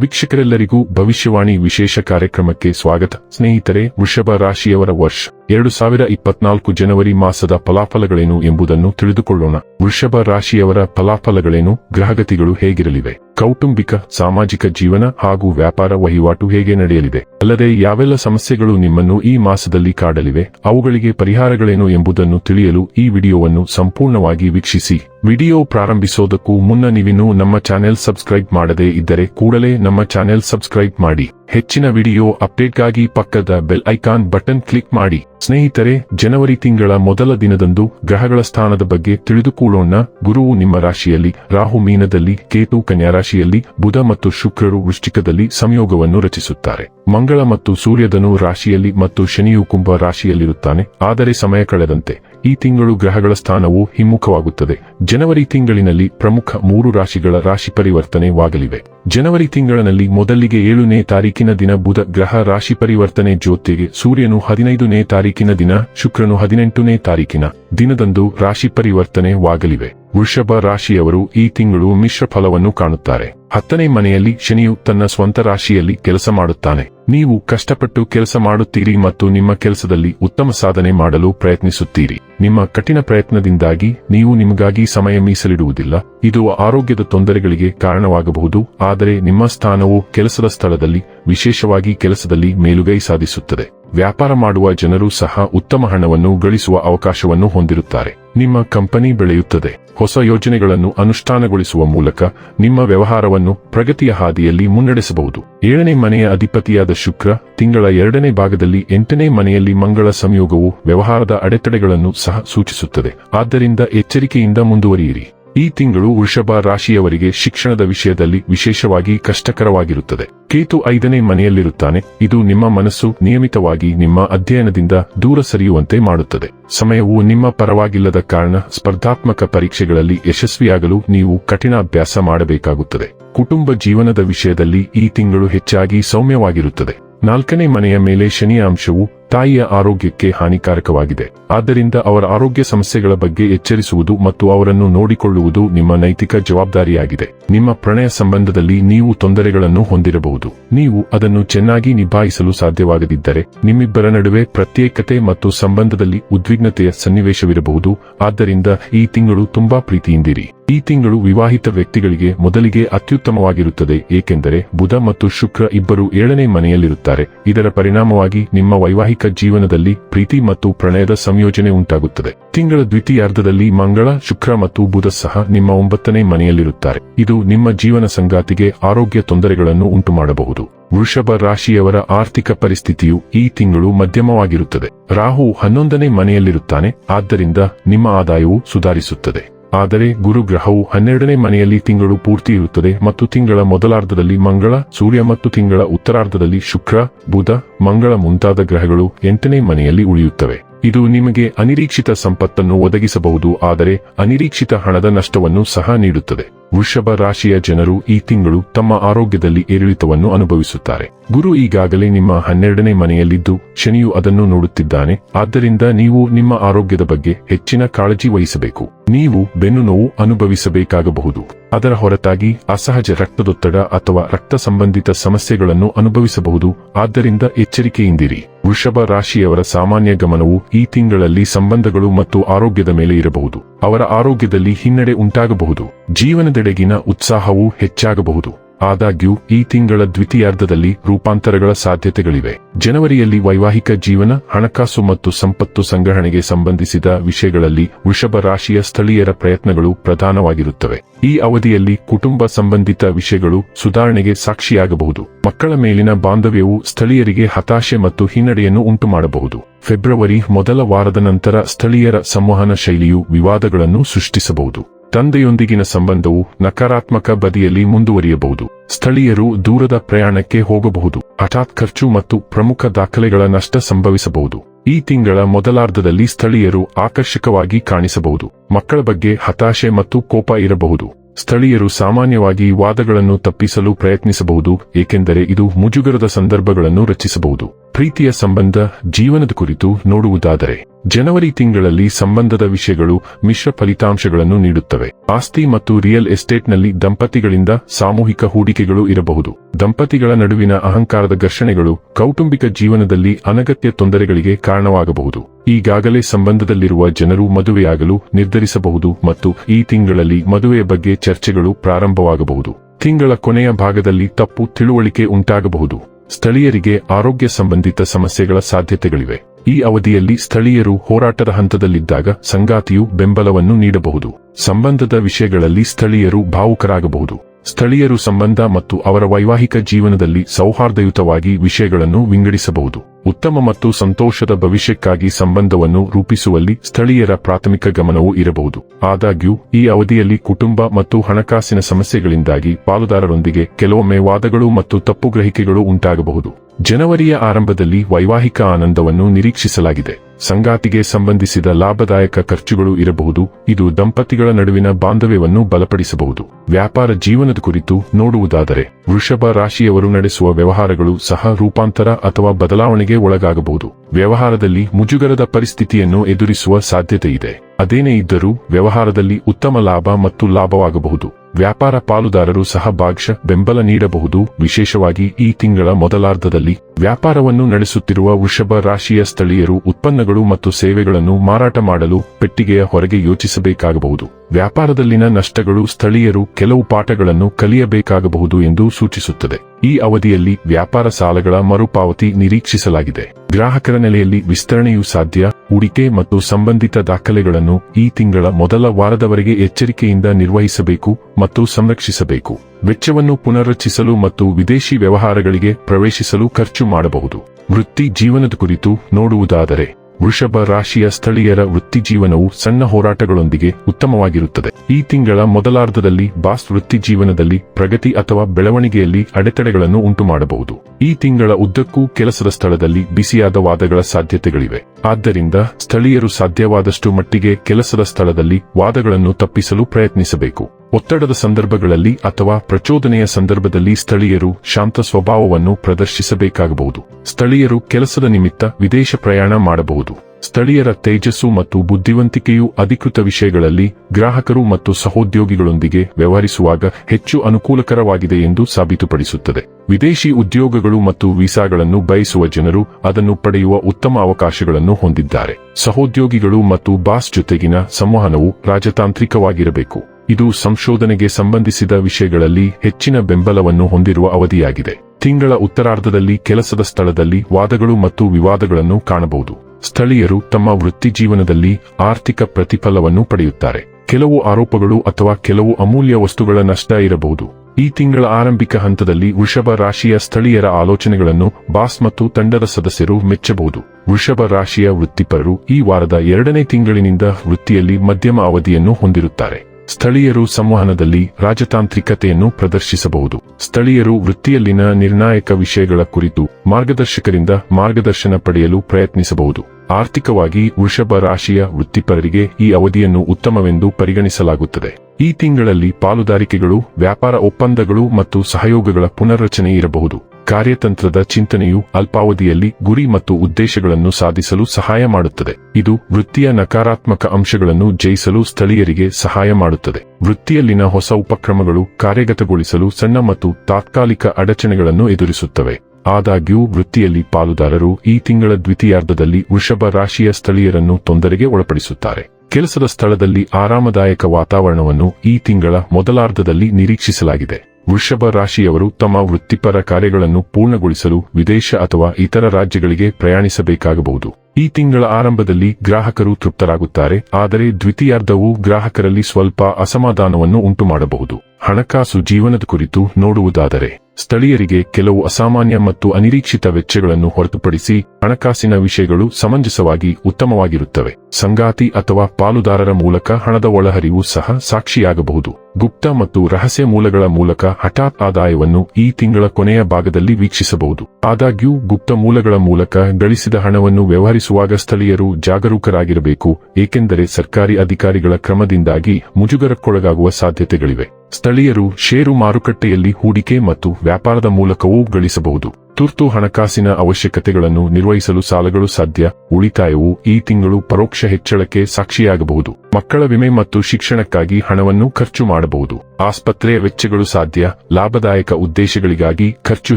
ವೀಕ್ಷಕರೆಲ್ಲರಿಗೂ ಭವಿಷ್ಯವಾಣಿ ವಿಶೇಷ ಕಾರ್ಯಕ್ರಮಕ್ಕೆ ಸ್ವಾಗತ. ಸ್ನೇಹಿತರೆ, ವೃಷಭ ರಾಶಿಯವರ ವರ್ಷ. ಎರಡು ಸಾವಿರ ಇಪ್ಪತ್ನಾಲ್ಕು ಜನವರಿ ಮಾಸದ ಫಲಾಫಲಗಳೇನು ಎಂಬುದನ್ನು ತಿಳಿದುಕೊಳ್ಳೋಣ. ವೃಷಭ ರಾಶಿಯವರ ಫಲಾಫಲಗಳೇನು, ಗ್ರಹಗತಿಗಳು ಹೇಗಿರಲಿವೆ? ಕೌಟುಂಬಿಕ, ಸಾಮಾಜಿಕ ಜೀವನ ಹಾಗೂ ವ್ಯಾಪಾರ ವಹಿವಾಟು ಹೇಗೆ ನಡೆಯಲಿದೆ? ಅಲ್ಲದೆ ಯಾವೆಲ್ಲ ಸಮಸ್ಯೆಗಳು ನಿಮ್ಮನ್ನು ಈ ಮಾಸದಲ್ಲಿ ಕಾಡಲಿವೆ? ಅವುಗಳಿಗೆ ಪರಿಹಾರಗಳೇನು ಎಂಬುದನ್ನು ತಿಳಿಯಲು ಈ ವಿಡಿಯೋವನ್ನು ಸಂಪೂರ್ಣವಾಗಿ ವೀಕ್ಷಿಸಿ. ವಿಡಿಯೋ ಪ್ರಾರಂಭಿಸೋದಕ್ಕೂ ಮುನ್ನ ನೀವಿನ್ನೂ ನಮ್ಮ ಚಾನೆಲ್ ಸಬ್ಸ್ಕ್ರೈಬ್ ಮಾಡದೇ ಇದ್ದರೆ ಕೂಡಲೇ ನಮ್ಮ ಚಾನೆಲ್ ಸಬ್ಸ್ಕ್ರೈಬ್ ಮಾಡಿ. ಹೆಚ್ಚಿನ ವಿಡಿಯೋ ಅಪ್ಡೇಟ್ಗಾಗಿ ಪಕ್ಕದ ಬೆಲ್ ಐಕಾನ್ ಬಟನ್ ಕ್ಲಿಕ್ ಮಾಡಿ. ಸ್ನೇಹಿತರೆ, ಜನವರಿ ತಿಂಗಳ ಮೊದಲ ದಿನದಂದು ಗ್ರಹಗಳ ಸ್ಥಾನದ ಬಗ್ಗೆ ತಿಳಿದುಕೊಳ್ಳೋಣ. ಗುರುವು ನಿಮ್ಮ ರಾಶಿಯಲ್ಲಿ, ರಾಹು ಮೀನದಲ್ಲಿ, ಕೇತು ಕನ್ಯಾ ರಾಶಿಯಲ್ಲಿ, ಬುಧ ಮತ್ತು ಶುಕ್ರರು ವೃಶ್ಚಿಕದಲ್ಲಿ ಸಂಯೋಗವನ್ನು ರಚಿಸುತ್ತಾರೆ. ಮಂಗಳ ಮತ್ತು ಸೂರ್ಯದನು ರಾಶಿಯಲ್ಲಿ ಮತ್ತು ಶನಿಯು ಕುಂಭ ರಾಶಿಯಲ್ಲಿರುತ್ತಾನೆ. ಆದರೆ ಸಮಯ ಕಳೆದಂತೆ ಈ ತಿಂಗಳು ಗ್ರಹಗಳ ಸ್ಥಾನವು ಹಿಮ್ಮುಖವಾಗುತ್ತದೆ. ಜನವರಿ ತಿಂಗಳಿನಲ್ಲಿ ಪ್ರಮುಖ ಮೂರು ರಾಶಿಗಳ ರಾಶಿ ಪರಿವರ್ತನೆವಾಗಲಿವೆ. ಜನವರಿ ತಿಂಗಳಿನಲ್ಲಿ ಮೊದಲಿಗೆ ಏಳನೇ ತಾರೀಕಿನ ದಿನ ಬುಧ ಗ್ರಹ ರಾಶಿ ಪರಿವರ್ತನೆ ಜೊತೆಗೆ ಸೂರ್ಯನು ಹದಿನೈದನೇ ತಾರೀಕಿನ ದಿನ ಶುಕ್ರನು ಹದಿನೆಂಟನೇ ತಾರೀಕಿನ ದಿನದಂದು ರಾಶಿ ಪರಿವರ್ತನೆವಾಗಲಿವೆ. ವೃಷಭ ರಾಶಿಯವರು ಈ ತಿಂಗಳು ಮಿಶ್ರ ಫಲವನ್ನು ಕಾಣುತ್ತಾರೆ. ಹತ್ತನೇ ಮನೆಯಲ್ಲಿ ಶನಿಯು ತನ್ನ ಸ್ವಂತ ರಾಶಿಯಲ್ಲಿ ಕೆಲಸ ಮಾಡುತ್ತಾನೆ. ನೀವು ಕಷ್ಟಪಟ್ಟು ಕೆಲಸ ಮಾಡುತ್ತೀರಿ ಮತ್ತು ನಿಮ್ಮ ಕೆಲಸದಲ್ಲಿ ಉತ್ತಮ ಸಾಧನೆ ಮಾಡಲು ಪ್ರಯತ್ನಿಸುತ್ತೀರಿ. ನಿಮ್ಮ ಕಠಿಣ ಪ್ರಯತ್ನದಿಂದಾಗಿ ನೀವು ನಿಮಗಾಗಿ ಸಮಯ ಮೀಸಲಿಡುವುದಿಲ್ಲ. ಇದು ಆರೋಗ್ಯದ ತೊಂದರೆಗಳಿಗೆ ಕಾರಣವಾಗಬಹುದು, ಆದರೆ ನಿಮ್ಮ ಸ್ಥಾನವು ಕೆಲಸದ ಸ್ಥಳದಲ್ಲಿ ವಿಶೇಷವಾಗಿ ಕೆಲಸದಲ್ಲಿ ಮೇಲುಗೈ ಸಾಧಿಸುತ್ತದೆ. ವ್ಯಾಪಾರ ಮಾಡುವ ಜನರು ಸಹ ಉತ್ತಮ ಹಣವನ್ನು ಗಳಿಸುವ ಅವಕಾಶವನ್ನು ಹೊಂದಿರುತ್ತಾರೆ. ನಿಮ್ಮ ಕಂಪನಿ ಬೆಳೆಯುತ್ತದೆ. ಹೊಸ ಯೋಜನೆಗಳನ್ನು ಅನುಷ್ಠಾನಗೊಳಿಸುವ ಮೂಲಕ ನಿಮ್ಮ ವ್ಯವಹಾರವನ್ನು ಪ್ರಗತಿಯ ಹಾದಿಯಲ್ಲಿ ಮುನ್ನಡೆಸಬಹುದು. ಏಳನೇ ಮನೆಯ ಅಧಿಪತಿಯಾದ ಶುಕ್ರ ತಿಂಗಳ ಎರಡನೇ ಭಾಗದಲ್ಲಿ ಎಂಟನೇ ಮನೆಯಲ್ಲಿ ಮಂಗಳ ಸಂಯೋಗವು ವ್ಯವಹಾರದ ಅಡೆತಡೆಗಳನ್ನು ಸಹ ಸೂಚಿಸುತ್ತದೆ. ಆದ್ದರಿಂದ ಎಚ್ಚರಿಕೆಯಿಂದ ಮುಂದುವರಿಯಿರಿ. ಈ ತಿಂಗಳು ವೃಷಭ ರಾಶಿಯವರಿಗೆ ಶಿಕ್ಷಣದ ವಿಷಯದಲ್ಲಿ ವಿಶೇಷವಾಗಿ ಕಷ್ಟಕರವಾಗಿರುತ್ತದೆ. ಕೇತು ಐದನೇ ಮನೆಯಲ್ಲಿರುತ್ತಾನೆ. ಇದು ನಿಮ್ಮ ಮನಸ್ಸು ನಿಯಮಿತವಾಗಿ ನಿಮ್ಮ ಅಧ್ಯಯನದಿಂದ ದೂರ ಸರಿಯುವಂತೆ ಮಾಡುತ್ತದೆ. ಸಮಯವು ನಿಮ್ಮ ಪರವಾಗಿಲ್ಲದ ಕಾರಣ ಸ್ಪರ್ಧಾತ್ಮಕ ಪರೀಕ್ಷೆಗಳಲ್ಲಿ ಯಶಸ್ವಿಯಾಗಲು ನೀವು ಕಠಿಣ ಅಭ್ಯಾಸ ಮಾಡಬೇಕಾಗುತ್ತದೆ. ಕುಟುಂಬ ಜೀವನದ ವಿಷಯದಲ್ಲಿ ಈ ತಿಂಗಳು ಹೆಚ್ಚಾಗಿ ಸೌಮ್ಯವಾಗಿರುತ್ತದೆ. ನಾಲ್ಕನೇ ಮನೆಯ ಮೇಲೆ ಶನಿಯ ಅಂಶವು ತಾಯಿಯ ಆರೋಗ್ಯಕ್ಕೆ ಹಾನಿಕಾರಕವಾಗಿದೆ. ಆದ್ದರಿಂದ ಅವರ ಆರೋಗ್ಯ ಸಮಸ್ಯೆಗಳ ಬಗ್ಗೆ ಎಚ್ಚರಿಸುವುದು ಮತ್ತು ಅವರನ್ನು ನೋಡಿಕೊಳ್ಳುವುದು ನಿಮ್ಮ ನೈತಿಕ ಜವಾಬ್ದಾರಿಯಾಗಿದೆ. ನಿಮ್ಮ ಪ್ರಣಯ ಸಂಬಂಧದಲ್ಲಿ ನೀವು ತೊಂದರೆಗಳನ್ನು ಹೊಂದಿರಬಹುದು. ನೀವು ಅದನ್ನು ಚೆನ್ನಾಗಿ ನಿಭಾಯಿಸಲು ಸಾಧ್ಯವಾಗದಿದ್ದರೆ, ನಿಮ್ಮಿಬ್ಬರ ನಡುವೆ ಪ್ರತ್ಯೇಕತೆ ಮತ್ತು ಸಂಬಂಧದಲ್ಲಿ ಉದ್ವಿಗ್ನತೆಯ ಸನ್ನಿವೇಶವಿರಬಹುದು. ಆದ್ದರಿಂದ ಈ ತಿಂಗಳು ತುಂಬಾ ಪ್ರೀತಿಯಿಂದಿರಿ. ಈ ತಿಂಗಳು ವಿವಾಹಿತ ವ್ಯಕ್ತಿಗಳಿಗೆ ಮೊದಲಿಗೆ ಅತ್ಯುತ್ತಮವಾಗಿರುತ್ತದೆ, ಏಕೆಂದರೆ ಬುಧ ಮತ್ತು ಶುಕ್ರ ಇಬ್ಬರು ಏಳನೇ ಮನೆಯಲ್ಲಿರುತ್ತಾರೆ. ಇದರ ಪರಿಣಾಮವಾಗಿ ನಿಮ್ಮ ವೈವಾಹಿಕ ಜೀವನದಲ್ಲಿ ಪ್ರೀತಿ ಮತ್ತು ಪ್ರಣಯದ ಸಂಯೋಜನೆ ಉಂಟಾಗುತ್ತದೆ. ತಿಂಗಳ ದ್ವಿತೀಯಾರ್ಧದಲ್ಲಿ ಮಂಗಳ, ಶುಕ್ರ ಮತ್ತು ಬುಧ ಸಹ ನಿಮ್ಮ ಒಂಬತ್ತನೇ ಮನೆಯಲ್ಲಿರುತ್ತಾರೆ. ಇದು ನಿಮ್ಮ ಜೀವನ ಸಂಗಾತಿಗೆ ಆರೋಗ್ಯ ತೊಂದರೆಗಳನ್ನು ಉಂಟುಮಾಡಬಹುದು. ವೃಷಭ ರಾಶಿಯವರ ಆರ್ಥಿಕ ಪರಿಸ್ಥಿತಿಯು ಈ ತಿಂಗಳು ಮಧ್ಯಮವಾಗಿರುತ್ತದೆ. ರಾಹು ಹನ್ನೊಂದನೇ ಮನೆಯಲ್ಲಿರುತ್ತಾನೆ, ಆದ್ದರಿಂದ ನಿಮ್ಮ ಆದಾಯವು ಸುಧಾರಿಸುತ್ತದೆ. ಆದರೆ ಗುರುಗ್ರಹವು ಹನ್ನೆರಡನೇ ಮನೆಯಲ್ಲಿ ತಿಂಗಳು ಪೂರ್ತಿ ಇರುತ್ತದೆ ಮತ್ತು ತಿಂಗಳ ಮೊದಲಾರ್ಧದಲ್ಲಿ ಮಂಗಳ, ಸೂರ್ಯ ಮತ್ತು ತಿಂಗಳ ಉತ್ತರಾರ್ಧದಲ್ಲಿ ಶುಕ್ರ, ಬುಧ, ಮಂಗಳ ಮುಂತಾದ ಗ್ರಹಗಳು ಎಂಟನೇ ಮನೆಯಲ್ಲಿ ಉಳಿಯುತ್ತವೆ. ಇದು ನಿಮಗೆ ಅನಿರೀಕ್ಷಿತ ಸಂಪತ್ತನ್ನು ಒದಗಿಸಬಹುದು, ಆದರೆ ಅನಿರೀಕ್ಷಿತ ಹಣದ ನಷ್ಟವನ್ನು ಸಹ ನೀಡುತ್ತದೆ. ವೃಷಭ ರಾಶಿಯ ಜನರು ಈ ತಿಂಗಳು ತಮ್ಮ ಆರೋಗ್ಯದಲ್ಲಿ ಏರಿಳಿತವನ್ನು ಅನುಭವಿಸುತ್ತಾರೆ. ಗುರು ಈಗಾಗಲೇ ನಿಮ್ಮ ಹನ್ನೆರಡನೇ ಮನೆಯಲ್ಲಿದ್ದು, ಶನಿಯು ಅದನ್ನು ನೋಡುತ್ತಿದ್ದಾನೆ. ಆದ್ದರಿಂದ ನೀವು ನಿಮ್ಮ ಆರೋಗ್ಯದ ಬಗ್ಗೆ ಹೆಚ್ಚಿನ ಕಾಳಜಿ ವಹಿಸಬೇಕು. ನೀವು ಬೆನ್ನು ನೋವು ಅನುಭವಿಸಬೇಕಾಗಬಹುದು. ಅದರ ಹೊರತಾಗಿ ಅಸಹಜ ರಕ್ತದೊತ್ತಡ ಅಥವಾ ರಕ್ತ ಸಂಬಂಧಿತ ಸಮಸ್ಯೆಗಳನ್ನು ಅನುಭವಿಸಬಹುದು. ಆದ್ದರಿಂದ ಎಚ್ಚರಿಕೆಯಿಂದಿರಿ. ವೃಷಭ ರಾಶಿಯವರ ಸಾಮಾನ್ಯ ಗಮನವು ಈ ತಿಂಗಳಲ್ಲಿ ಸಂಬಂಧಗಳು ಮತ್ತು ಆರೋಗ್ಯದ ಮೇಲೆ ಇರಬಹುದು. ಅವರ ಆರೋಗ್ಯದಲ್ಲಿ ಹಿನ್ನಡೆ ಉಂಟಾಗಬಹುದು. ಜೀವನದೆಡೆಗಿನ ಉತ್ಸಾಹವೂ ಹೆಚ್ಚಾಗಬಹುದು. ಆದಾಗ್ಯೂ, ಈ ತಿಂಗಳ ದ್ವಿತೀಯಾರ್ಧದಲ್ಲಿ ರೂಪಾಂತರಗಳ ಸಾಧ್ಯತೆಗಳಿವೆ. ಜನವರಿಯಲ್ಲಿ ವೈವಾಹಿಕ ಜೀವನ, ಹಣಕಾಸು ಮತ್ತು ಸಂಪತ್ತು ಸಂಗ್ರಹಣೆಗೆ ಸಂಬಂಧಿಸಿದ ವಿಷಯಗಳಲ್ಲಿ ವೃಷಭ ರಾಶಿಯ ಸ್ಥಳೀಯರ ಪ್ರಯತ್ನಗಳು ಪ್ರಧಾನವಾಗಿರುತ್ತವೆ. ಈ ಅವಧಿಯಲ್ಲಿ ಕುಟುಂಬ ಸಂಬಂಧಿತ ವಿಷಯಗಳು ಸುಧಾರಣೆಗೆ ಸಾಕ್ಷಿಯಾಗಬಹುದು. ಮಕ್ಕಳ ಮೇಲಿನ ಬಾಂಧವ್ಯವು ಸ್ಥಳೀಯರಿಗೆ ಹತಾಶೆ ಮತ್ತು ಹಿನ್ನಡೆಯನ್ನು ಉಂಟುಮಾಡಬಹುದು. ಫೆಬ್ರವರಿ ಮೊದಲ ವಾರದ ನಂತರ ಸ್ಥಳೀಯರ ಸಂವಹನ ಶೈಲಿಯು ವಿವಾದಗಳನ್ನು ಸೃಷ್ಟಿಸಬಹುದು. ತಂದೆಯೊಂದಿಗಿನ ಸಂಬಂಧವು ನಕಾರಾತ್ಮಕ ಬದಿಯಲ್ಲಿ ಮುಂದುವರಿಯಬಹುದು. ಸ್ಥಳೀಯರು ದೂರದ ಪ್ರಯಾಣಕ್ಕೆ ಹೋಗಬಹುದು. ಹಠಾತ್ ಖರ್ಚು ಮತ್ತು ಪ್ರಮುಖ ದಾಖಲೆಗಳ ನಷ್ಟ ಸಂಭವಿಸಬಹುದು. ಈ ತಿಂಗಳ ಮೊದಲಾರ್ಧದಲ್ಲಿ ಸ್ಥಳೀಯರು ಆಕರ್ಷಕವಾಗಿ ಕಾಣಿಸಬಹುದು. ಮಕ್ಕಳ ಬಗ್ಗೆ ಹತಾಶೆ ಮತ್ತು ಕೋಪ ಇರಬಹುದು. ಸ್ಥಳೀಯರು ಸಾಮಾನ್ಯವಾಗಿ ವಾದಗಳನ್ನು ತಪ್ಪಿಸಲು ಪ್ರಯತ್ನಿಸಬಹುದು, ಏಕೆಂದರೆ ಇದು ಮುಜುಗರದ ಸಂದರ್ಭಗಳನ್ನು ರಚಿಸಬಹುದು. ಪ್ರೀತಿಯ ಸಂಬಂಧ, ಜೀವನದ ಕುರಿತು ನೋಡುವುದಾದರೆ, ಜನವರಿ ತಿಂಗಳಲ್ಲಿ ಸಂಬಂಧದ ವಿಷಯಗಳು ಮಿಶ್ರ ಫಲಿತಾಂಶಗಳನ್ನು ನೀಡುತ್ತವೆ. ಆಸ್ತಿ ಮತ್ತು ರಿಯಲ್ ಎಸ್ಟೇಟ್ನಲ್ಲಿ ದಂಪತಿಗಳಿಂದ ಸಾಮೂಹಿಕ ಹೂಡಿಕೆಗಳು ಇರಬಹುದು. ದಂಪತಿಗಳ ನಡುವಿನ ಅಹಂಕಾರದ ಘರ್ಷಣೆಗಳು ಕೌಟುಂಬಿಕ ಜೀವನದಲ್ಲಿ ಅನಗತ್ಯ ತೊಂದರೆಗಳಿಗೆ ಕಾರಣವಾಗಬಹುದು. ಈಗಾಗಲೇ ಸಂಬಂಧದಲ್ಲಿರುವ ಜನರು ಮದುವೆಯಾಗಲು ನಿರ್ಧರಿಸಬಹುದು ಮತ್ತು ಈ ತಿಂಗಳಲ್ಲಿ ಮದುವೆಯ ಬಗ್ಗೆ ಚರ್ಚೆಗಳು ಪ್ರಾರಂಭವಾಗಬಹುದು. ತಿಂಗಳ ಕೊನೆಯ ಭಾಗದಲ್ಲಿ ತಪ್ಪು ತಿಳುವಳಿಕೆ ಉಂಟಾಗಬಹುದು. ಸ್ಥಳೀಯರಿಗೆ ಆರೋಗ್ಯ ಸಂಬಂಧಿತ ಸಮಸ್ಯೆಗಳ ಸಾಧ್ಯತೆಗಳಿವೆ. ಈ ಅವಧಿಯಲ್ಲಿ ಸ್ಥಳೀಯರು ಹೋರಾಟದ ಹಂತದಲ್ಲಿದ್ದಾಗ ಸಂಗಾತಿಯು ಬೆಂಬಲವನ್ನು ನೀಡಬಹುದು. ಸಂಬಂಧದ ವಿಷಯಗಳಲ್ಲಿ ಸ್ಥಳೀಯರು ಭಾವುಕರಾಗಬಹುದು. ಸ್ಥಳೀಯರು ಸಂಬಂಧ ಮತ್ತು ಅವರ ವೈವಾಹಿಕ ಜೀವನದಲ್ಲಿ ಸೌಹಾರ್ದಯುತವಾಗಿ ವಿಷಯಗಳನ್ನು ವಿಂಗಡಿಸಬಹುದು. ಉತ್ತಮ ಮತ್ತು ಸಂತೋಷದ ಭವಿಷ್ಯಕ್ಕಾಗಿ ಸಂಬಂಧವನ್ನು ರೂಪಿಸುವಲ್ಲಿ ಸ್ಥಳೀಯರ ಪ್ರಾಥಮಿಕ ಗಮನವು ಇರಬಹುದು. ಆದಾಗ್ಯೂ, ಈ ಅವಧಿಯಲ್ಲಿ ಕುಟುಂಬ ಮತ್ತು ಹಣಕಾಸಿನ ಸಮಸ್ಯೆಗಳಿಂದಾಗಿ ಪಾಲುದಾರರೊಂದಿಗೆ ಕೆಲವೊಮ್ಮೆ ವಾದಗಳು ಮತ್ತು ತಪ್ಪು ಗ್ರಹಿಕೆಗಳು ಉಂಟಾಗಬಹುದು. ಜನವರಿಯ ಆರಂಭದಲ್ಲಿ ವೈವಾಹಿಕ ಆನಂದವನ್ನು ನಿರೀಕ್ಷಿಸಲಾಗಿದೆ. ಸಂಗಾತಿಗೆ ಸಂಬಂಧಿಸಿದ ಲಾಭದಾಯಕ ಖರ್ಚುಗಳು ಇರಬಹುದು, ಇದು ದಂಪತಿಗಳ ನಡುವಿನ ಬಾಂಧವ್ಯವನ್ನು ಬಲಪಡಿಸಬಹುದು. ವ್ಯಾಪಾರ ಜೀವನದ ಕುರಿತು ನೋಡುವುದಾದರೆ, ವೃಷಭ ರಾಶಿಯವರು ನಡೆಸುವ ವ್ಯವಹಾರಗಳು ಸಹ ರೂಪಾಂತರ ಅಥವಾ ಬದಲಾವಣೆಗೆ ಒಳಗಾಗಬಹುದು. ವ್ಯವಹಾರದಲ್ಲಿ ಮುಜುಗರದ ಪರಿಸ್ಥಿತಿಯನ್ನು ಎದುರಿಸುವ ಸಾಧ್ಯತೆ ಇದೆ ಅದೇನೇ ಇದ್ದರೂ ವ್ಯವಹಾರದಲ್ಲಿ ಉತ್ತಮ ಲಾಭ ಮತ್ತು ಲಾಭವಾಗಬಹುದು. ವ್ಯಾಪಾರ ಪಾಲುದಾರರು ಸಹ ಭಾಗಶ ಬೆಂಬಲ ನೀಡಬಹುದು. ವಿಶೇಷವಾಗಿ ಈ ತಿಂಗಳ ಮೊದಲಾರ್ಧದಲ್ಲಿ ವ್ಯಾಪಾರವನ್ನು ನಡೆಸುತ್ತಿರುವ ವೃಷಭ ರಾಶಿಯ ಸ್ಥಳೀಯರು ಉತ್ಪನ್ನಗಳು ಮತ್ತು ಸೇವೆಗಳನ್ನು ಮಾರಾಟ ಮಾಡಲು ಪೆಟ್ಟಿಗೆಯ ಹೊರಗೆ ಯೋಚಿಸಬೇಕಾಗಬಹುದು. ವ್ಯಾಪಾರದಲ್ಲಿನ ನಷ್ಟಗಳು ಸ್ಥಳೀಯರು ಕೆಲವು ಪಾಠಗಳನ್ನು ಕಲಿಯಬೇಕಾಗಬಹುದು ಎಂದು ಸೂಚಿಸುತ್ತದೆ. ಈ ಅವಧಿಯಲ್ಲಿ ವ್ಯಾಪಾರ ಸಾಲಗಳ ಮರುಪಾವತಿ ನಿರೀಕ್ಷಿಸಲಾಗಿದೆ. ಗ್ರಾಹಕರ ನೆಲೆಯಲ್ಲಿ ವಿಸ್ತರಣೆಯು ಸಾಧ್ಯ, ಹೂಡಿಕೆ ಮತ್ತು ಸಂಬಂಧಿತ ದಾಖಲೆಗಳನ್ನು ಈ ತಿಂಗಳ ಮೊದಲ ವಾರದವರೆಗೆ ಎಚ್ಚರಿಕೆಯಿಂದ ನಿರ್ವಹಿಸಬೇಕು ಮತ್ತು ಸಂರಕ್ಷಿಸಬೇಕು. ವೆಚ್ಚವನ್ನು ಪುನರ್ರಚಿಸಲು ಮತ್ತು ವಿದೇಶಿ ವ್ಯವಹಾರಗಳಿಗೆ ಪ್ರವೇಶಿಸಲು ಖರ್ಚು ಮಾಡಬಹುದು. ವೃತ್ತಿ ಜೀವನದ ಕುರಿತು ನೋಡುವುದಾದರೆ ವೃಷಭ ರಾಶಿಯ ಸ್ಥಳೀಯರ ವೃತ್ತಿ ಜೀವನವು ಸಣ್ಣ ಹೋರಾಟಗಳೊಂದಿಗೆ ಉತ್ತಮವಾಗಿರುತ್ತದೆ. ಈ ತಿಂಗಳ ಮೊದಲಾರ್ಧದಲ್ಲಿ ಬಾಸ್ ವೃತ್ತಿ ಜೀವನದಲ್ಲಿ ಪ್ರಗತಿ ಅಥವಾ ಬೆಳವಣಿಗೆಯಲ್ಲಿ ಅಡೆತಡೆಗಳನ್ನು ಉಂಟುಮಾಡಬಹುದು. ಈ ತಿಂಗಳ ಉದ್ದಕ್ಕೂ ಕೆಲಸದ ಸ್ಥಳದಲ್ಲಿ ಬಿಸಿಯಾದ ವಾದಗಳ ಸಾಧ್ಯತೆಗಳಿವೆ. ಆದ್ದರಿಂದ ಸ್ಥಳೀಯರು ಸಾಧ್ಯವಾದಷ್ಟು ಮಟ್ಟಿಗೆ ಕೆಲಸದ ಸ್ಥಳದಲ್ಲಿ ವಾದಗಳನ್ನು ತಪ್ಪಿಸಲು ಪ್ರಯತ್ನಿಸಬೇಕು. ಒತ್ತಡದ ಸಂದರ್ಭಗಳಲ್ಲಿ ಅಥವಾ ಪ್ರಚೋದನೆಯ ಸಂದರ್ಭದಲ್ಲಿ ಸ್ಥಳೀಯರು ಶಾಂತ ಸ್ವಭಾವವನ್ನು ಪ್ರದರ್ಶಿಸಬೇಕಾಗಬಹುದು. ಸ್ಥಳೀಯರು ಕೆಲಸದ ನಿಮಿತ್ತ ವಿದೇಶ ಪ್ರಯಾಣ ಮಾಡಬಹುದು. ಸ್ಥಳೀಯರ ತೇಜಸ್ಸು ಮತ್ತು ಬುದ್ಧಿವಂತಿಕೆಯು ಅಧಿಕೃತ ವಿಷಯಗಳಲ್ಲಿ ಗ್ರಾಹಕರು ಮತ್ತು ಸಹೋದ್ಯೋಗಿಗಳೊಂದಿಗೆ ವ್ಯವಹರಿಸುವಾಗ ಹೆಚ್ಚು ಅನುಕೂಲಕರವಾಗಿದೆ ಎಂದು ಸಾಬೀತುಪಡಿಸುತ್ತದೆ. ವಿದೇಶಿ ಉದ್ಯೋಗಗಳು ಮತ್ತು ವೀಸಾಗಳನ್ನು ಬಯಸುವ ಜನರು ಅದನ್ನು ಪಡೆಯುವ ಉತ್ತಮ ಅವಕಾಶಗಳನ್ನು ಹೊಂದಿದ್ದಾರೆ. ಸಹೋದ್ಯೋಗಿಗಳು ಮತ್ತು ಬಾಸ್ ಜೊತೆಗಿನ ಸಂವಹನವು ರಾಜತಾಂತ್ರಿಕವಾಗಿರಬೇಕು. ಇದು ಸಂಶೋಧನೆಗೆ ಸಂಬಂಧಿಸಿದ ವಿಷಯಗಳಲ್ಲಿ ಹೆಚ್ಚಿನ ಬೆಂಬಲವನ್ನು ಹೊಂದಿರುವ ಅವಧಿಯಾಗಿದೆ. ತಿಂಗಳ ಉತ್ತರಾರ್ಧದಲ್ಲಿ ಕೆಲಸದ ಸ್ಥಳದಲ್ಲಿ ವಾದಗಳು ಮತ್ತು ವಿವಾದಗಳನ್ನು ಕಾಣಬಹುದು. ಸ್ಥಳೀಯರು ತಮ್ಮ ವೃತ್ತಿ ಜೀವನದಲ್ಲಿ ಆರ್ಥಿಕ ಪ್ರತಿಫಲವನ್ನು ಪಡೆಯುತ್ತಾರೆ. ಕೆಲವು ಆರೋಪಗಳು ಅಥವಾ ಕೆಲವು ಅಮೂಲ್ಯ ವಸ್ತುಗಳ ನಷ್ಟ ಇರಬಹುದು. ಈ ತಿಂಗಳ ಆರಂಭಿಕ ಹಂತದಲ್ಲಿ ವೃಷಭ ರಾಶಿಯ ಸ್ಥಳೀಯರ ಆಲೋಚನೆಗಳನ್ನು ಬಾಸ್ ಮತ್ತು ತಂಡದ ಸದಸ್ಯರು ಮೆಚ್ಚಬಹುದು. ವೃಷಭ ರಾಶಿಯ ವೃತ್ತಿಪರರು ಈ ವಾರದ ಎರಡನೇ ತಿಂಗಳಿನಿಂದ ವೃತ್ತಿಯಲ್ಲಿ ಮಧ್ಯಮ ಅವಧಿಯನ್ನು ಹೊಂದಿರುತ್ತಾರೆ. ಸ್ಥಳೀಯರು ಸಂವಹನದಲ್ಲಿ ರಾಜತಾಂತ್ರಿಕತೆಯನ್ನು ಪ್ರದರ್ಶಿಸಬಹುದು. ಸ್ಥಳೀಯರು ವೃತ್ತಿಯಲ್ಲಿನ ನಿರ್ಣಾಯಕ ವಿಷಯಗಳ ಕುರಿತು ಮಾರ್ಗದರ್ಶಕರಿಂದ ಮಾರ್ಗದರ್ಶನ ಪಡೆಯಲು ಪ್ರಯತ್ನಿಸಬಹುದು. ಆರ್ಥಿಕವಾಗಿ ವೃಷಭ ರಾಶಿಯ ವೃತ್ತಿಪರರಿಗೆ ಈ ಅವಧಿಯನ್ನು ಉತ್ತಮವೆಂದು ಪರಿಗಣಿಸಲಾಗುತ್ತದೆ. ಈ ತಿಂಗಳಲ್ಲಿ ಪಾಲುದಾರಿಕೆಗಳು, ವ್ಯಾಪಾರ ಒಪ್ಪಂದಗಳು ಮತ್ತು ಸಹಯೋಗಗಳ ಪುನರ್ರಚನೆ ಇರಬಹುದು. ಕಾರ್ಯತಂತ್ರದ ಚಿಂತನೆಯು ಅಲ್ಪಾವಧಿಯಲ್ಲಿ ಗುರಿ ಮತ್ತು ಉದ್ದೇಶಗಳನ್ನು ಸಾಧಿಸಲು ಸಹಾಯ ಮಾಡುತ್ತದೆ. ಇದು ವೃತ್ತಿಯ ನಕಾರಾತ್ಮಕ ಅಂಶಗಳನ್ನು ಜಯಿಸಲು ಸ್ಥಳೀಯರಿಗೆ ಸಹಾಯ ಮಾಡುತ್ತದೆ. ವೃತ್ತಿಯಲ್ಲಿನ ಹೊಸ ಉಪಕ್ರಮಗಳು ಕಾರ್ಯಗತಗೊಳಿಸಲು ಸಣ್ಣ ಮತ್ತು ತಾತ್ಕಾಲಿಕ ಅಡಚಣೆಗಳನ್ನು ಎದುರಿಸುತ್ತವೆ. ಆದಾಗ್ಯೂ, ವೃತ್ತಿಯಲ್ಲಿ ಪಾಲುದಾರರು ಈ ತಿಂಗಳ ದ್ವಿತೀಯಾರ್ಧದಲ್ಲಿ ವೃಷಭ ರಾಶಿಯ ಸ್ಥಳೀಯರನ್ನು ತೊಂದರೆಗೆ ಒಳಪಡಿಸುತ್ತಾರೆ. ಕೆಲಸದ ಸ್ಥಳದಲ್ಲಿ ಆರಾಮದಾಯಕ ವಾತಾವರಣವನ್ನು ಈ ತಿಂಗಳ ಮೊದಲಾರ್ಧದಲ್ಲಿ ನಿರೀಕ್ಷಿಸಲಾಗಿದೆ. ವೃಷಭ ರಾಶಿಯವರು ತಮ್ಮ ವೃತ್ತಿಪರ ಕಾರ್ಯಗಳನ್ನು ಪೂರ್ಣಗೊಳಿಸಲು ವಿದೇಶ ಅಥವಾ ಇತರ ರಾಜ್ಯಗಳಿಗೆ ಪ್ರಯಾಣಿಸಬೇಕಾಗಬಹುದು. ಈ ತಿಂಗಳ ಆರಂಭದಲ್ಲಿ ಗ್ರಾಹಕರು ತೃಪ್ತರಾಗುತ್ತಾರೆ, ಆದರೆ ದ್ವಿತೀಯಾರ್ಧವು ಗ್ರಾಹಕರಲ್ಲಿ ಸ್ವಲ್ಪ ಅಸಮಾಧಾನವನ್ನು ಉಂಟುಮಾಡಬಹುದು. ಹಣಕಾಸು ಜೀವನದ ಕುರಿತು ನೋಡುವುದಾದರೆ, ಸ್ಥಳೀಯರಿಗೆ ಕೆಲವು ಅಸಾಮಾನ್ಯ ಮತ್ತು ಅನಿರೀಕ್ಷಿತ ವೆಚ್ಚಗಳನ್ನು ಹೊರತುಪಡಿಸಿ ಹಣಕಾಸಿನ ವಿಷಯಗಳು ಸಮಂಜಸವಾಗಿ ಉತ್ತಮವಾಗಿರುತ್ತವೆ. ಸಂಗಾತಿ ಅಥವಾ ಪಾಲುದಾರರ ಮೂಲಕ ಹಣದ ಒಳಹರಿವು ಸಹ ಸಾಕ್ಷಿಯಾಗಬಹುದು. ಗುಪ್ತ ಮತ್ತು ರಹಸ್ಯ ಮೂಲಗಳ ಮೂಲಕ ಹಠಾತ್ ಆದಾಯವನ್ನು ಈ ತಿಂಗಳ ಕೊನೆಯ ಭಾಗದಲ್ಲಿ ವೀಕ್ಷಿಸಬಹುದು. ಆದಾಗ್ಯೂ, ಗುಪ್ತ ಮೂಲಗಳ ಮೂಲಕ ಗಳಿಸಿದ ಹಣವನ್ನು ವ್ಯವಹರಿಸುವಾಗ ಸ್ಥಳೀಯರು ಜಾಗರೂಕರಾಗಿರಬೇಕು, ಏಕೆಂದರೆ ಸರ್ಕಾರಿ ಅಧಿಕಾರಿಗಳ ಕ್ರಮದಿಂದಾಗಿ ಮುಜುಗರಕ್ಕೊಳಗಾಗುವ ಸಾಧ್ಯತೆಗಳಿವೆ. ಸ್ಥಳೀಯರು ಷೇರು ಮಾರುಕಟ್ಟೆಯಲ್ಲಿ ಹೂಡಿಕೆ ಮತ್ತು ವ್ಯಾಪಾರದ ಮೂಲಕವೂ ಗಳಿಸಬಹುದು. ತುರ್ತು ಹಣಕಾಸಿನ ಅವಶ್ಯಕತೆಗಳನ್ನು ನಿರ್ವಹಿಸಲು ಸಾಲಗಳು ಸಾಧ್ಯ, ಉಳಿತಾಯವು ಈ ತಿಂಗಳು ಪರೋಕ್ಷ ಹೆಚ್ಚಳಕ್ಕೆ ಸಾಕ್ಷಿಯಾಗಬಹುದು. ಮಕ್ಕಳ ವಿಮೆ ಮತ್ತು ಶಿಕ್ಷಣಕ್ಕಾಗಿ ಹಣವನ್ನು ಖರ್ಚು ಮಾಡಬಹುದು. ಆಸ್ಪತ್ರೆಯ ವೆಚ್ಚಗಳು ಸಾಧ್ಯ, ಲಾಭದಾಯಕ ಉದ್ದೇಶಗಳಿಗಾಗಿ ಖರ್ಚು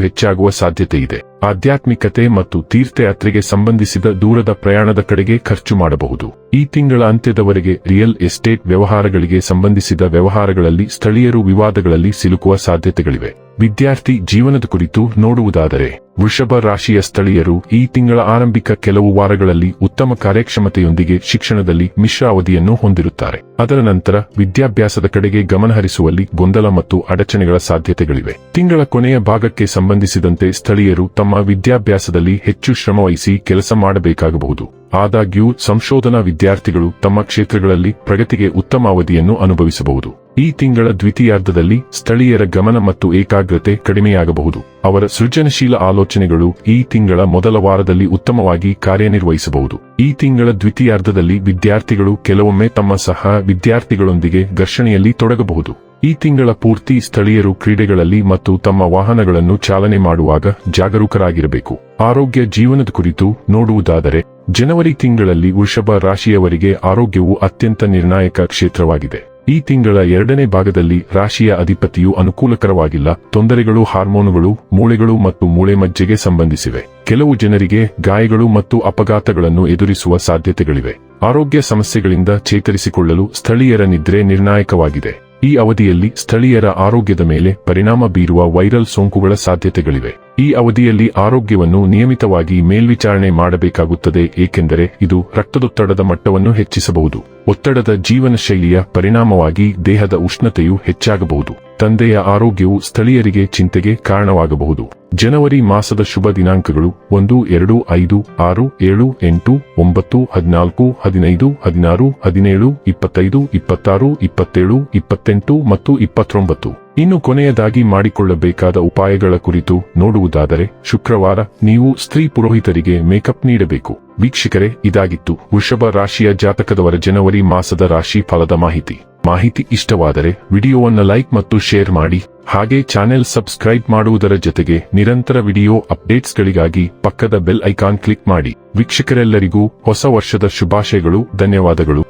ಹೆಚ್ಚಾಗುವ ಸಾಧ್ಯತೆ ಇದೆ ಆಧ್ಯಾತ್ಮಿಕತೆ ಮತ್ತು ತೀರ್ಥಯಾತ್ರೆಗೆ ಸಂಬಂಧಿಸಿದ ದೂರದ ಪ್ರಯಾಣದ ಕಡೆಗೆ ಖರ್ಚು ಮಾಡಬಹುದು. ಈ ತಿಂಗಳ ಅಂತ್ಯದವರೆಗೆ ರಿಯಲ್ ಎಸ್ಟೇಟ್ ವ್ಯವಹಾರಗಳಿಗೆ ಸಂಬಂಧಿಸಿದ ವ್ಯವಹಾರಗಳಲ್ಲಿ ಸ್ಥಳೀಯರು ವಿವಾದಗಳಲ್ಲಿ ಸಿಲುಕುವ ಸಾಧ್ಯತೆಗಳಿವೆ. ವಿದ್ಯಾರ್ಥಿ ಜೀವನದ ಕುರಿತು ನೋಡುವುದಾದರೆ, ವೃಷಭ ರಾಶಿಯ ಸ್ಥಳೀಯರು ಈ ತಿಂಗಳ ಆರಂಭಿಕ ಕೆಲವು ವಾರಗಳಲ್ಲಿ ಉತ್ತಮ ಕಾರ್ಯಕ್ಷಮತೆಯೊಂದಿಗೆ ಶಿಕ್ಷಣದಲ್ಲಿ ಮಿಶ್ರ ಅವಧಿಯನ್ನು ಹೊಂದಿರುತ್ತಾರೆ. ಅದರ ನಂತರ ವಿದ್ಯಾಭ್ಯಾಸದ ಕಡೆಗೆ ಗಮನಹರಿಸುವಲ್ಲಿ ಗೊಂದಲ ಮತ್ತು ಅಡಚಣೆಗಳ ಸಾಧ್ಯತೆಗಳಿವೆ. ತಿಂಗಳ ಕೊನೆಯ ಭಾಗಕ್ಕೆ ಸಂಬಂಧಿಸಿದಂತೆ ಸ್ಥಳೀಯರು ತಮ್ಮ ವಿದ್ಯಾಭ್ಯಾಸದಲ್ಲಿ ಹೆಚ್ಚು ಶ್ರಮವಹಿಸಿ ಕೆಲಸ ಮಾಡಬೇಕಾಗಬಹುದು. ಆದಾಗ್ಯೂ, ಸಂಶೋಧನಾ ವಿದ್ಯಾರ್ಥಿಗಳು ತಮ್ಮ ಕ್ಷೇತ್ರಗಳಲ್ಲಿ ಪ್ರಗತಿಗೆ ಉತ್ತಮ ಅವಧಿಯನ್ನು ಅನುಭವಿಸಬಹುದು. ಈ ತಿಂಗಳ ದ್ವಿತೀಯಾರ್ಧದಲ್ಲಿ ಸ್ಥಳೀಯರ ಗಮನ ಮತ್ತು ಏಕಾಗ್ರತೆ ಕಡಿಮೆಯಾಗಬಹುದು. ಅವರ ಸೃಜನಶೀಲ ಆಲೋಚನೆಗಳು ಈ ತಿಂಗಳ ಮೊದಲ ವಾರದಲ್ಲಿ ಉತ್ತಮವಾಗಿ ಕಾರ್ಯನಿರ್ವಹಿಸಬಹುದು. ಈ ತಿಂಗಳ ದ್ವಿತೀಯಾರ್ಧದಲ್ಲಿ ವಿದ್ಯಾರ್ಥಿಗಳು ಕೆಲವೊಮ್ಮೆ ತಮ್ಮ ಸಹ ವಿದ್ಯಾರ್ಥಿಗಳೊಂದಿಗೆ ಘರ್ಷಣೆಯಲ್ಲಿ ತೊಡಗಬಹುದು. ಈ ತಿಂಗಳ ಪೂರ್ತಿ ಸ್ಥಳೀಯರು ಕ್ರೀಡೆಗಳಲ್ಲಿ ಮತ್ತು ತಮ್ಮ ವಾಹನಗಳನ್ನು ಚಾಲನೆ ಮಾಡುವಾಗ ಜಾಗರೂಕರಾಗಿರಬೇಕು. ಆರೋಗ್ಯ ಜೀವನದ ಕುರಿತು ನೋಡುವುದಾದರೆ, ಜನವರಿ ತಿಂಗಳಲ್ಲಿ ವೃಷಭ ರಾಶಿಯವರಿಗೆ ಆರೋಗ್ಯವು ಅತ್ಯಂತ ನಿರ್ಣಾಯಕ ಕ್ಷೇತ್ರವಾಗಿದೆ. ಈ ತಿಂಗಳ ಎರಡನೇ ಭಾಗದಲ್ಲಿ ರಾಶಿಯ ಅಧಿಪತಿಯು ಅನುಕೂಲಕರವಾಗಿಲ್ಲ. ತೊಂದರೆಗಳು, ಹಾರ್ಮೋನುಗಳು, ಮೂಳೆಗಳು ಮತ್ತು ಮೂಳೆ ಮಜ್ಜೆಗೆ ಸಂಬಂಧಿಸಿವೆ. ಕೆಲವು ಜನರಿಗೆ ಗಾಯಗಳು ಮತ್ತು ಅಪಘಾತಗಳನ್ನು ಎದುರಿಸುವ ಸಾಧ್ಯತೆಗಳಿವೆ. ಆರೋಗ್ಯ ಸಮಸ್ಯೆಗಳಿಂದ ಚೇತರಿಸಿಕೊಳ್ಳಲು ಸ್ಥಳೀಯರ ನಿದ್ರೆ ನಿರ್ಣಾಯಕವಾಗಿದೆ. ಈ ಅವಧಿಯಲ್ಲಿ ಸ್ಥಳೀಯರ ಆರೋಗ್ಯದ ಮೇಲೆ ಪರಿಣಾಮ ಬೀರುವ ವೈರಲ್ ಸೋಂಕುಗಳ ಸಾಧ್ಯತೆಗಳಿವೆ. ಈ ಅವಧಿಯಲ್ಲಿ ಆರೋಗ್ಯವನ್ನು ನಿಯಮಿತವಾಗಿ ಮೇಲ್ವಿಚಾರಣೆ ಮಾಡಬೇಕಾಗುತ್ತದೆ, ಏಕೆಂದರೆ ಇದು ರಕ್ತದೊತ್ತಡದ ಮಟ್ಟವನ್ನು ಹೆಚ್ಚಿಸಬಹುದು. ಒತ್ತಡದ ಜೀವನ ಶೈಲಿಯ ಪರಿಣಾಮವಾಗಿ ದೇಹದ ಉಷ್ಣತೆಯು ಹೆಚ್ಚಾಗಬಹುದು. ತಂದೆಯ ಆರೋಗ್ಯವು ಸ್ಥಳೀಯರಿಗೆ ಚಿಂತೆಗೆ ಕಾರಣವಾಗಬಹುದು. ಜನವರಿ ಮಾಸದ ಶುಭ ದಿನಾಂಕಗಳು ಒಂದು, ಎರಡು, ಐದು, ಆರು, ಏಳು, ಎಂಟು, ಒಂಬತ್ತು, ಹದಿನಾಲ್ಕು, ಹದಿನೈದು, ಹದಿನಾರು, ಹದಿನೇಳು, ಇಪ್ಪತ್ತೈದು, ಇಪ್ಪತ್ತಾರು, ಇಪ್ಪತ್ತೇಳು, ಇಪ್ಪತ್ತೆಂಟು ಮತ್ತು ಇಪ್ಪತ್ತೊಂಬತ್ತು. ಇನ್ನು ಕೊನೆಯದಾಗಿ ಮಾಡಿಕೊಳ್ಳಬೇಕಾದ ಉಪಾಯಗಳ ಕುರಿತು ನೋಡುವುದಾದರೆ, ಶುಕ್ರವಾರ ನೀವು ಸ್ತ್ರೀ ಪುರೋಹಿತರಿಗೆ ಮೇಕಪ್ ನೀಡಬೇಕು. ವೀಕ್ಷಕರೇ, ಇದಾಗಿತ್ತು. ವೃಷಭ ರಾಶಿಯ ಜಾತಕದವರ ಜನವರಿ ಮಾಸದ ರಾಶಿ ಫಲದ ಮಾಹಿತಿ. ಮಾಹಿತಿ ಇಷ್ಟವಾದರೆ ವಿಡಿಯೋವನ್ನು ಲೈಕ್ ಮತ್ತು ಶೇರ್ ಮಾಡಿ. ಹಾಗೆ ಚಾನೆಲ್ ಸಬ್ಸ್ಕ್ರೈಬ್ ಮಾಡುವುದರ ಜೊತೆಗೆ ನಿರಂತರ ವಿಡಿಯೋ ಅಪ್ಡೇಟ್ಸ್ಗಳಿಗಾಗಿ ಪಕ್ಕದ ಬೆಲ್ ಐಕಾನ್ ಕ್ಲಿಕ್ ಮಾಡಿ. ವೀಕ್ಷಕರೆಲ್ಲರಿಗೂ ಹೊಸ ವರ್ಷದ ಶುಭಾಶಯಗಳು, ಧನ್ಯವಾದಗಳು.